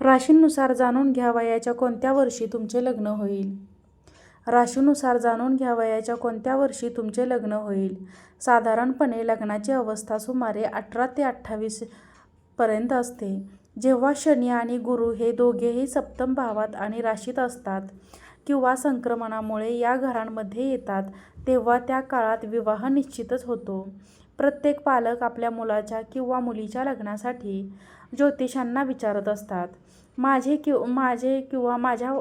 राशीनुसार जाणून घ्यावयाच्या कोणत्या वर्षी तुमचे लग्न होईल? राशीनुसार जाणून घ्यावयाच्या कोणत्या वर्षी तुमचे लग्न होईल? साधारणपणे लग्नाची अवस्था सुमारे अठरा ते अठ्ठावीस पर्यंत असते. जेव्हा शनी आणि गुरु हे दोघेही सप्तम भावात आणि राशीत असतात किंवा संक्रमणामुळे या घरांमध्ये येतात तेव्हा त्या काळात विवाह निश्चितच होतो. प्रत्येक पालक आपल्या मुलाच्या किंवा मुलीच्या लग्नासाठी ज्योतिषांना विचारत असतात. माझे कि माझे किंवा माझ्या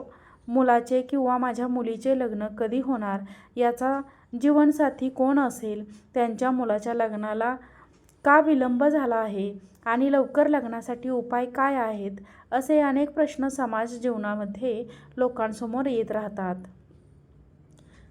मुलाचे किंवा माझ्या मुलीचे लग्न कधी होणार? याचा जीवनसाथी कोण असेल? त्यांच्या मुलाच्या लग्नाला का विलंब झाला आहे? आणि लवकर लग्नासाठी उपाय काय आहेत? असे अनेक प्रश्न समाज जीवनामध्ये लोकांसमोर येत राहतात.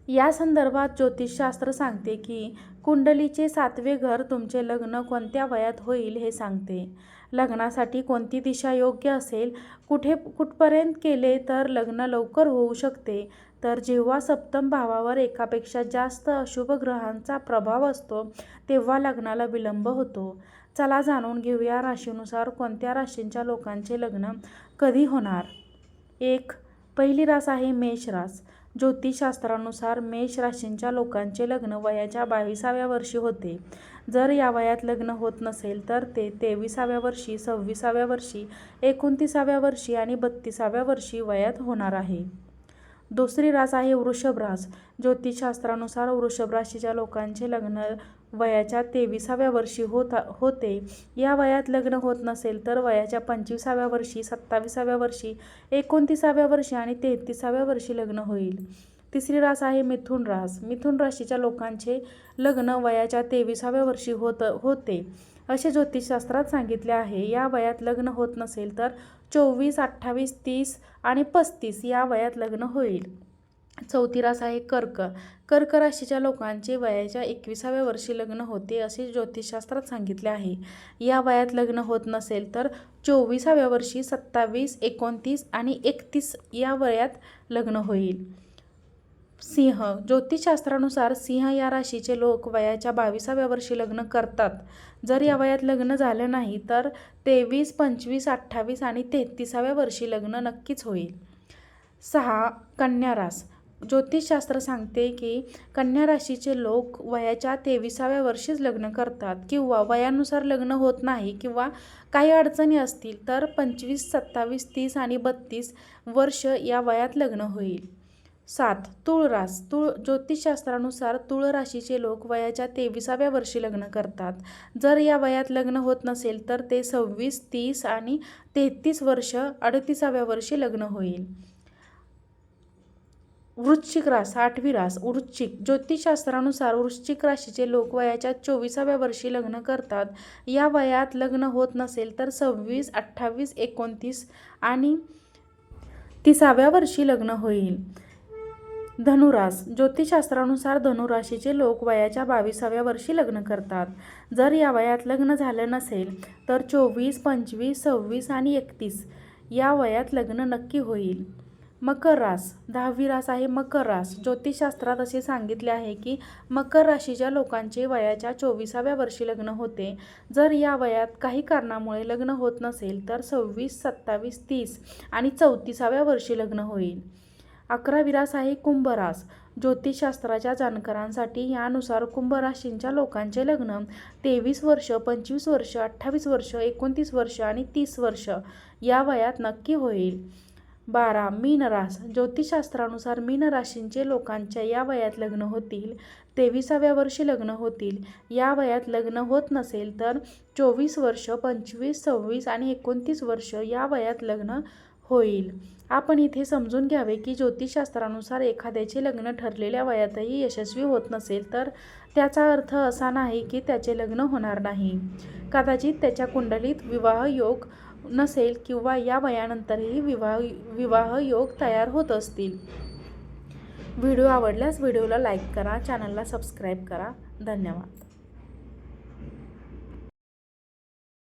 या संदर्भात ज्योतिषशास्त्र सांगते की कुंडलीचे सातवे घर तुमचे लग्न कोणत्या वयात होईल हे सांगते. लग्नासाठी कोणती दिशा योग्य असेल कुठे कुठपर्यंत केले तर लग्न लवकर होऊ शकते तर जेव्हा सप्तम भावावर एकापेक्षा जास्त अशुभ ग्रहांचा प्रभाव असतो तेव्हा लग्नाला विलंब होतो. चला जाणून घेऊया राशीनुसार कोणत्या राशींच्या लोकांचे लग्न कधी होणार. एक पहिली रास आहे मेष रास. ज्योतिषशास्त्रानुसार मेष राशींच्या लोकांचे लग्न वयाच्या बावीसाव्या वर्षी होते. जर या वयात लग्न होत नसेल तर ते तेविसाव्या वर्षी सव्वीसाव्या वर्षी एकोणतीसाव्या वर्षी आणि बत्तीसाव्या वर्षी वयात होणार आहे. दुसरी रास आहे वृषभ रास. ज्योतिषशास्त्रानुसार वृषभ राशीच्या लोकांचे लग्न वयाच्या तेविसाव्या वर्षी होता होते. या वयात लग्न होत नसेल तर वयाच्या पंचवीसाव्या वर्षी सत्ताविसाव्या वर्षी एकोणतीसाव्या वर्षी आणि तेहतीसाव्या वर्षी लग्न होईल. तिसरी रास आहे मिथुन रास. मिथुन राशीच्या लोकांचे लग्न वयाच्या तेविसाव्या वर्षी होत होते. असे ज्योतिषशास्त्रात सांगितले आहे. या वयात लग्न होत नसेल तर चोवीस अठ्ठावीस तीस आणि पस्तीस या वयात लग्न होईल. चौथी रास आहे कर्क. कर्क राशीच्या लोकांचे वयाच्या एकविसाव्या वर्षी लग्न होते असे ज्योतिषशास्त्रात सांगितले आहे. या वयात लग्न होत नसेल तर चोवीसाव्या वर्षी सत्तावीस एकोणतीस आणि एकतीस या वयात लग्न होईल. सिंह. ज्योतिषशास्त्रानुसार सिंह या राशीचे लोक वयाच्या बावीसाव्या वर्षी लग्न करतात. जर या वयात लग्न झालं नाही तर तेवीस पंचवीस अठ्ठावीस आणि तेहतीसाव्या वर्षी लग्न नक्कीच होईल. सहा. कन्या रास. ज्योतिषशास्त्र सांगते की कन्या राशीचे लोक वयाच्या तेविसाव्या वर्षीच लग्न करतात किंवा वयानुसार लग्न होत नाही किंवा काही अडचणी असतील तर पंचवीस सत्तावीस तीस आणि बत्तीस वर्ष या वयात लग्न होईल. सात तुळरास तुळ ज्योतिषशास्त्रानुसार तुळ राशीचे लोक वयाच्या तेविसाव्या वर्षी लग्न करतात. जर या वयात लग्न होत नसेल तर ते सव्वीस तीस आणि तेहतीस वर्ष अडतीसाव्या वर्षी लग्न होईल. वृश्चिक रास आठवी रास वृश्चिक. ज्योतिषशास्त्रानुसार वृश्चिक राशीचे लोक वयाच्या चोवीसाव्या वर्षी लग्न करतात. या वयात लग्न होत नसेल तर सव्वीस अठ्ठावीस एकोणतीस आणि तिसाव्या वर्षी लग्न होईल. धनुरास. ज्योतिषशास्त्रानुसार धनुराशीचे लोक वयाच्या बावीसाव्या वर्षी लग्न करतात. जर या वयात लग्न झालं नसेल तर चोवीस पंचवीस सव्वीस आणि एकतीस या वयात लग्न नक्की होईल. मकर रास. दहावी रास आहे मकर रास. ज्योतिषशास्त्रात असे सांगितले आहे की मकर राशीच्या लोकांचे वयाच्या चोवीसाव्या वर्षी लग्न होते. जर या वयात काही कारणामुळे लग्न होत नसेल तर सव्वीस सत्तावीस तीस आणि चौतीसाव्या वर्षी लग्न होईल. अकरावी रास आहे कुंभरास ज्योतिषशास्त्राच्या जाणकारांसाठी यानुसार कुंभराशींच्या लोकांचे लग्न तेवीस वर्ष पंचवीस वर्ष अठ्ठावीस वर्ष एकोणतीस वर्ष आणि तीस वर्ष या वयात नक्की होईल. बारा मीनरास ज्योतिषशास्त्रानुसार मीन राशींचे लोकांच्या या वयात लग्न होतील तेविसाव्या वर्षी लग्न होतील. या वयात लग्न होत नसेल तर चोवीस वर्ष पंचवीस सव्वीस आणि एकोणतीस वर्ष या वयात लग्न होईल. आपण इथे समजून घ्यावे की ज्योतिषशास्त्रानुसार एखाद्याचे लग्न ठरलेल्या वयातही यशस्वी होत नसेल तर त्याचा अर्थ असा नाही की त्याचे लग्न होणार नाही. कदाचित त्याच्या कुंडलीत विवाह योग नसेल किंवा या वयानंतरही विवाह विवाह योग तयार होत असतील. व्हिडिओ आवडल्यास व्हिडिओला लाईक करा चॅनलला सबस्क्राईब करा. धन्यवाद.